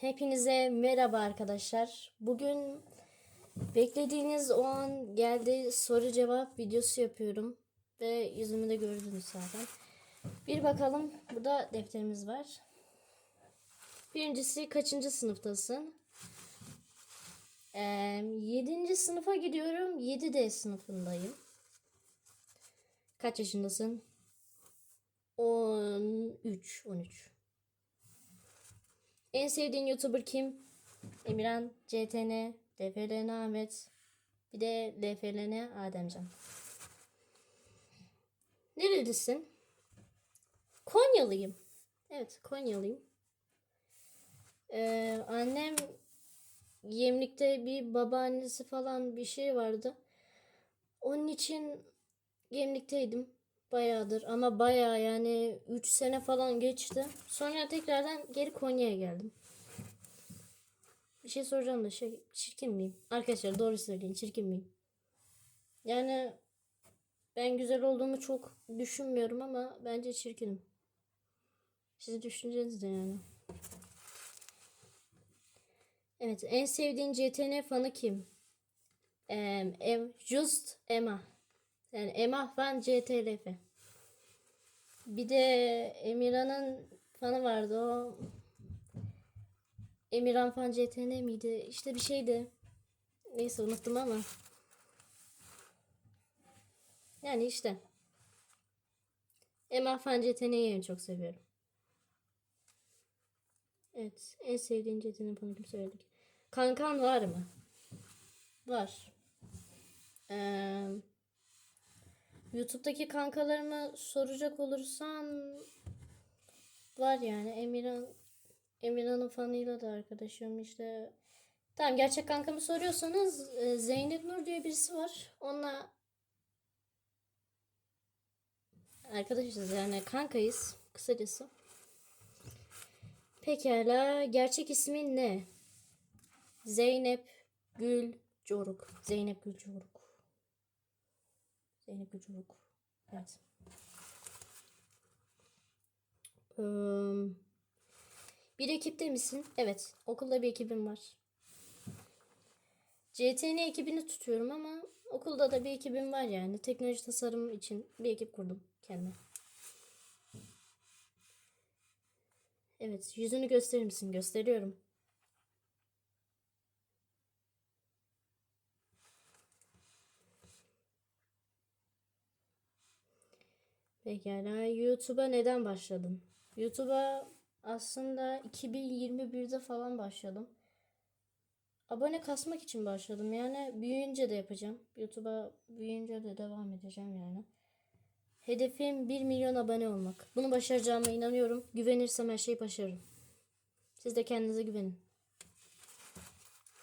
Hepinize merhaba arkadaşlar. Bugün beklediğiniz o an geldi soru cevap videosu yapıyorum. Ve yüzümü de gördünüz zaten. Bir bakalım. Burada defterimiz var. Birincisi kaçıncı sınıftasın? Ee, 7. sınıfa gidiyorum. 7D sınıfındayım. Kaç yaşındasın? 13. 13. En sevdiğin YouTuber kim? Emirhan, CTN, LFLN Ahmet, bir de LFLN Ademcan. Nerelisin? Konyalıyım. Evet, Konyalıyım. Ee, annem Gemlik'te bir babaannesi falan bir şey vardı. Onun için Gemlik'teydim bayağıdır ama bayağı yani 3 sene falan geçti. Sonra tekrardan geri Konya'ya geldim. Bir şey soracağım da şey çirkin miyim? Arkadaşlar doğru söyleyin çirkin miyim? Yani ben güzel olduğumu çok düşünmüyorum ama bence çirkinim. Sizin düşünceniz de yani. Evet en sevdiğin CTN fanı kim? Em, Just Emma. Yani Emma fan CTRF. Bir de Emirhan'ın fanı vardı o. Emirhan fan CTN miydi? İşte bir şeydi. Neyse unuttum ama. Yani işte. Emma fan CTN'yi en çok seviyorum. Evet. En sevdiğin CTN fanı kim söyledik? Kankan var mı? Var. Eee... YouTube'daki kankalarıma soracak olursan var yani Emirhan Emirhan'ın fanıyla da arkadaşım işte. Tamam gerçek kankamı soruyorsanız e, Zeynep Nur diye birisi var. Onunla arkadaşız yani kankayız kısacası. Pekala gerçek ismin ne? Zeynep Gül Coruk. Zeynep Gül Coruk. Zeynep Gücürük. Evet. Bir ekipte misin? Evet. Okulda bir ekibim var. CTN ekibini tutuyorum ama okulda da bir ekibim var yani. Teknoloji tasarım için bir ekip kurdum kendime. Evet. Yüzünü gösterir misin? Gösteriyorum. Pekala. YouTube'a neden başladın? YouTube'a aslında 2021'de falan başladım. Abone kasmak için başladım. Yani büyüyünce de yapacağım. YouTube'a büyüyünce de devam edeceğim yani. Hedefim 1 milyon abone olmak. Bunu başaracağıma inanıyorum. Güvenirsem her şeyi başarırım. Siz de kendinize güvenin.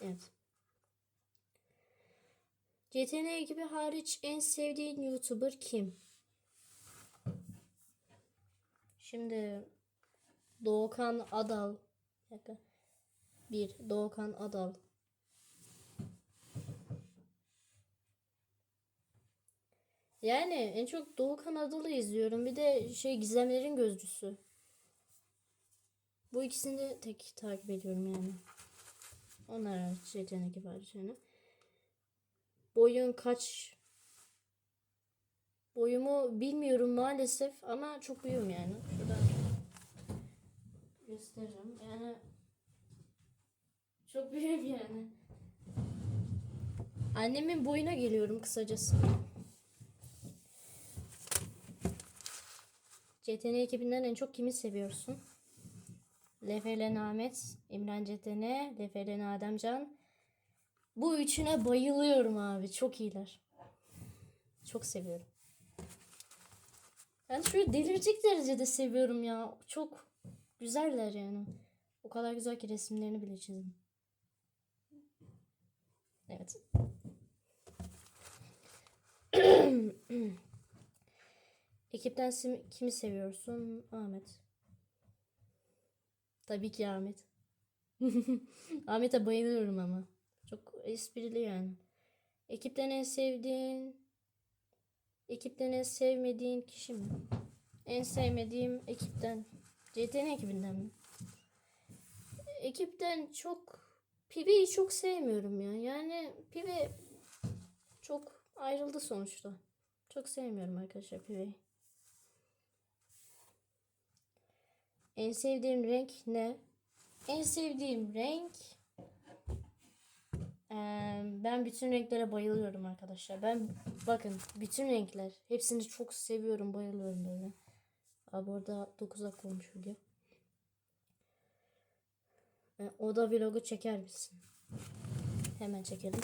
Evet. CTN ekibi hariç en sevdiğin YouTuber kim? Şimdi Doğukan Adal. Bir. Doğukan Adal. Yani en çok Doğukan Adal'ı izliyorum. Bir de şey Gizemlerin Gözcüsü. Bu ikisini de tek takip ediyorum yani. Onlar hariç yetenek var. Boyun kaç Boyumu bilmiyorum maalesef ama çok büyüğüm yani. Şuradan gösteririm. Yani çok büyüğüm yani. Annemin boyuna geliyorum kısacası. CTN ekibinden en çok kimi seviyorsun? LFL Ahmet, İmran CTN, LFL Ademcan. Bu üçüne bayılıyorum abi. Çok iyiler. Çok seviyorum. Yani şöyle delirecek derecede seviyorum ya. Çok güzeller yani. O kadar güzel ki resimlerini bile çizdim. Evet. Ekipten kimi seviyorsun? Ahmet. Tabii ki Ahmet. Ahmet'e bayılıyorum ama. Çok esprili yani. Ekipten en sevdiğin Ekipten en sevmediğin kişi mi? En sevmediğim ekipten. CTN ekibinden mi? ekipten çok Pive'yi çok sevmiyorum ya. Yani Pive çok ayrıldı sonuçta. Çok sevmiyorum arkadaşlar Pive'yi. En sevdiğim renk ne? En sevdiğim renk Ben bütün renklere bayılıyorum arkadaşlar. Ben bakın bütün renkler hepsini çok seviyorum, bayılıyorum böyle. Abi orada 9 dakika olmuş video. E, o da vlogu çeker misin? Hemen çekelim.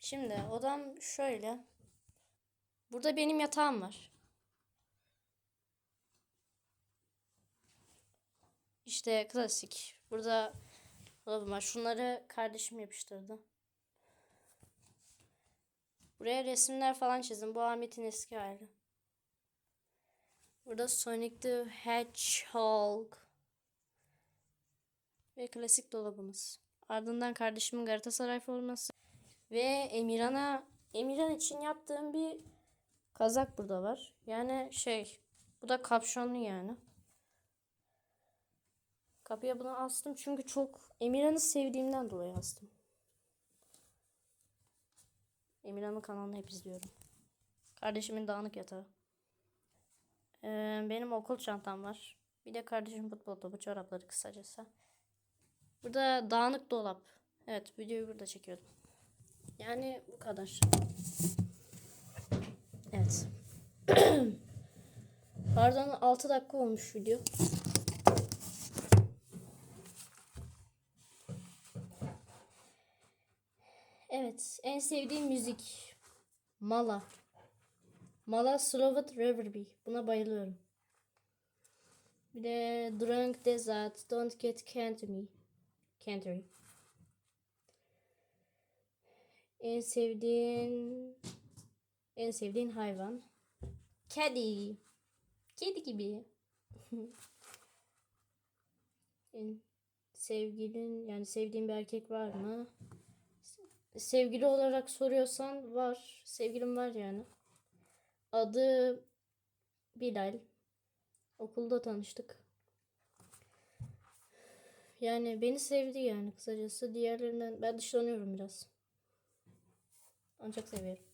Şimdi odam şöyle. Burada benim yatağım var. İşte klasik. Burada dolabım var. Şunları kardeşim yapıştırdı. Buraya resimler falan çizdim. Bu Ahmet'in eski hali. Burada Sonic the Hedgehog. Ve klasik dolabımız. Ardından kardeşimin Galatasaray forması. Ve Emirhan'a Emirhan için yaptığım bir kazak burada var. Yani şey bu da kapşonlu yani. Kapıya bunu astım çünkü çok Emirhan'ı sevdiğimden dolayı astım. Emirhan'ın kanalını hep izliyorum. Kardeşimin dağınık yatağı. Ee, benim okul çantam var. Bir de kardeşim futbol topu çorapları kısacası. Burada dağınık dolap. Evet videoyu burada çekiyordum. Yani bu kadar. Evet. Pardon 6 dakika olmuş video. En sevdiğim müzik Mala. Mala Slovet Riverby. Buna bayılıyorum. Bir de Drunk Desert, Don't Get Canto Me. Cantery. En sevdiğin en sevdiğin hayvan? Kedi. Kedi gibi. en sevgilin yani sevdiğin bir erkek var mı? Sevgili olarak soruyorsan var. Sevgilim var yani. Adı Bilal. Okulda tanıştık. Yani beni sevdi yani kısacası. Diğerlerinden ben dışlanıyorum biraz. Ancak seviyorum.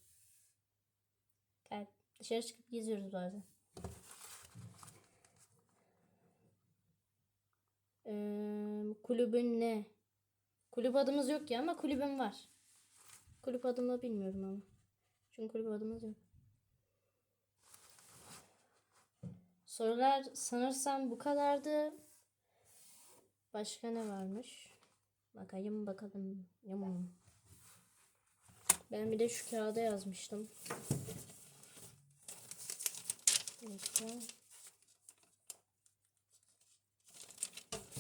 Gel dışarı çıkıp geziyoruz bazen. Ee, kulübün ne? Kulüp adımız yok ya ama kulübüm var. Kulüp adımı bilmiyorum ama. Çünkü kulüp adımız yok. Sorular sanırsam bu kadardı. Başka ne varmış? Bakayım bakalım. Yamam. Ben bir de şu kağıda yazmıştım. Dakika.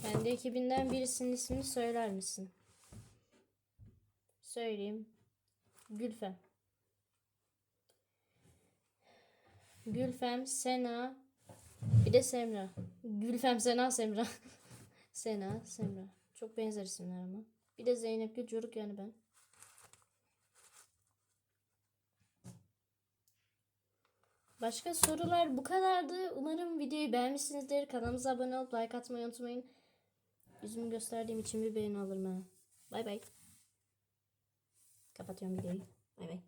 Kendi ekibinden birisinin ismini söyler misin? Söyleyeyim. Gülfem. Gülfem, Sena, bir de Semra. Gülfem, Sena, Semra. Sena, Semra. Çok benzer isimler ama. Bir de Zeynep Gül Coruk yani ben. Başka sorular bu kadardı. Umarım videoyu beğenmişsinizdir. Kanalımıza abone olup like atmayı unutmayın. Yüzümü gösterdiğim için bir beğeni alırım ha. Bay bay. Kapatıyorum videoyu. Bay bay.